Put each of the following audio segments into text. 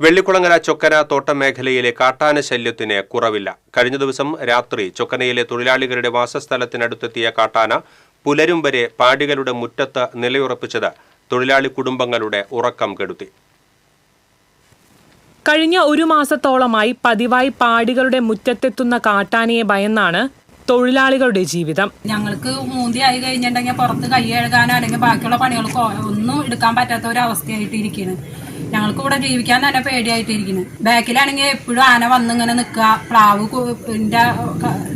വെള്ളിക്കുളങ്ങര ചൊക്കന തോട്ടം മേഖലയിലെ കാട്ടാന ശല്യത്തിന് കുറവില്ല. കഴിഞ്ഞ ദിവസം രാത്രി ചൊക്കനയിലെ തൊഴിലാളികളുടെ വാസസ്ഥലത്തിനടുത്തെത്തിയ കാട്ടാന പുലരും വരെ പാടികളുടെ മുറ്റത്ത് നിലയുറപ്പിച്ചത് തൊഴിലാളി കുടുംബങ്ങളുടെ ഉറക്കം കെടുത്തി. കഴിഞ്ഞ ഒരു മാസത്തോളമായി പതിവായി പാടികളുടെ മുറ്റത്തെത്തുന്ന കാട്ടാനയെ ഭയന്നാണ് തൊഴിലാളികളുടെ ജീവിതം. ഞങ്ങൾക്ക് മൂന്തി ആയി കഴിഞ്ഞിട്ടുണ്ടെങ്കിൽ പുറത്ത് കൈ എഴുകാനോ അല്ലെങ്കിൽ ബാക്കിയുള്ള പണികൾക്കോ ഒന്നും എടുക്കാൻ പറ്റാത്ത ഒരു അവസ്ഥയായിട്ട് ഇരിക്കുന്നു ഞങ്ങൾക്ക് ഇവിടെ ജീവിക്കാൻ തന്നെ പേടിയായിട്ട് ഇരിക്കുന്നു ബാക്കിലാണെങ്കിൽ എപ്പോഴും ആന വന്നിങ്ങനെ നിൽക്കുക പ്ലാവ്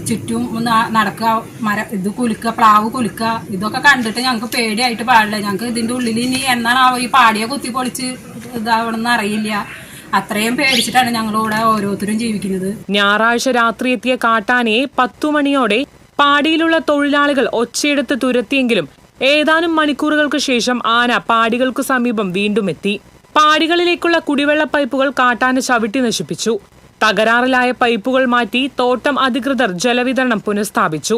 ചുറ്റും ഒന്ന് നടക്കുക മര ഇത് കുലുക്കുക പ്ലാവ് കുലുക്കുക ഇതൊക്കെ കണ്ടിട്ട് ഞങ്ങൾക്ക് പേടിയായിട്ട് പാടില്ല. ഞങ്ങൾക്ക് ഇതിന്റെ ഉള്ളിൽ ഇനി എന്നാണാവോ ഈ പാടിയെ കുത്തി പൊളിച്ച് ഇതാവണമെന്ന് അറിയില്ല. അത്രയും പേടിച്ചിട്ടാണ് ഞങ്ങൾ ഞങ്ങളിവിടെ ഓരോരുത്തരും ജീവിക്കുന്നത്. ഞായറാഴ്ച രാത്രി എത്തിയ കാട്ടാനയെ പത്തു മണിയോടെ പാടിയിലുള്ള തൊഴിലാളികൾ ഒച്ചയെടുത്ത് തുരത്തിയെങ്കിലും ഏതാനും മണിക്കൂറുകൾക്ക് ശേഷം ആന പാടികൾക്ക് സമീപം വീണ്ടും എത്തി. പാടികളിലേക്കുള്ള കുടിവെള്ള പൈപ്പുകൾ കാട്ടാന ചവിട്ടി നശിപ്പിച്ചു. തകരാറിലായ പൈപ്പുകൾ മാറ്റി തോട്ടം അധികൃതർ ജലവിതരണം പുനഃസ്ഥാപിച്ചു.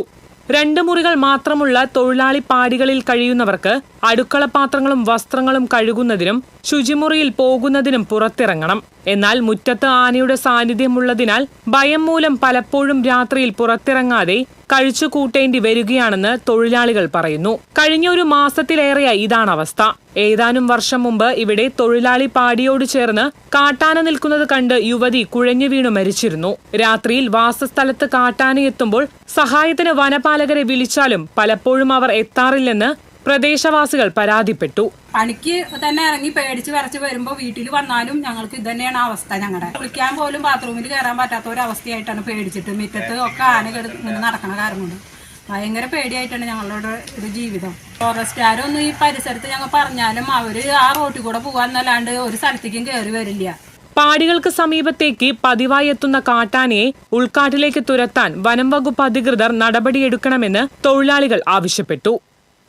രണ്ട് മുറികൾ മാത്രമുള്ള തൊഴിലാളി പാടികളിൽ കഴിയുന്നവർക്ക് അടുക്കള പാത്രങ്ങളും വസ്ത്രങ്ങളും കഴുകുന്നതിനും ശുചിമുറിയിൽ പോകുന്നതിനും പുറത്തിറങ്ങണം. എന്നാൽ മുറ്റത്ത് ആനയുടെ സാന്നിധ്യമുള്ളതിനാൽ ഭയം മൂലം പലപ്പോഴും രാത്രിയിൽ പുറത്തിറങ്ങാതെ കഴിച്ചു കൂട്ടേണ്ടി വരികയാണെന്ന് തൊഴിലാളികൾ പറയുന്നു. കഴിഞ്ഞ ഒരു മാസത്തിലേറെയായി ഇതാണ് അവസ്ഥ. ഏതാനും വർഷം മുമ്പ് ഇവിടെ തൊഴിലാളി പാടിയോട് ചേർന്ന് കാട്ടാന നിൽക്കുന്നത് കണ്ട് യുവതി കുഴഞ്ഞു വീണു മരിച്ചിരുന്നു. രാത്രിയിൽ വാസസ്ഥലത്ത് കാട്ടാന എത്തുമ്പോൾ സഹായത്തിന് വനപാലകരെ വിളിച്ചാലും പലപ്പോഴും അവർ എത്താറില്ലെന്ന് പ്രദേശവാസികൾ പരാതിപ്പെട്ടു. പണിക്ക് തന്നെ ഇറങ്ങി പേടിച്ച് വരച്ച് വരുമ്പോൾ വീട്ടിൽ വന്നാലും ഞങ്ങൾക്ക് ഇത് തന്നെയാണ് അവസ്ഥ ഞങ്ങളുടെ കുളിക്കാൻ പോലും ബാത്റൂമിൽ കയറാൻ പറ്റാത്ത ഒരു അവസ്ഥയായിട്ടാണ് പേടിച്ചിട്ട് മുറ്റത്ത് ഒക്കെ ആനകൾ നിന്ന് നടക്കണ കാരണമുണ്ട്. ഭയങ്കര പേടിയായിട്ടാണ് ഞങ്ങളുടെ ഒരു ജീവിതം. ഫോറസ്റ്റുകാരൊന്നും ഈ പരിസരത്ത് ഞങ്ങൾ പറഞ്ഞാലും അവർ ആ റോട്ടിൽ കൂടെ പോകാന്നല്ലാണ്ട് ഒരു സ്ഥലത്തേക്കും കയറി വരില്ല. പാടികൾക്ക് സമീപത്തേക്ക് പതിവായി എത്തുന്ന കാട്ടാനയെ ഉൾക്കാട്ടിലേക്ക് തുരത്താൻ വനം വകുപ്പ് അധികൃതർ നടപടിയെടുക്കണമെന്ന് തൊഴിലാളികൾ ആവശ്യപ്പെട്ടു.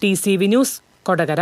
T C V news Kodakara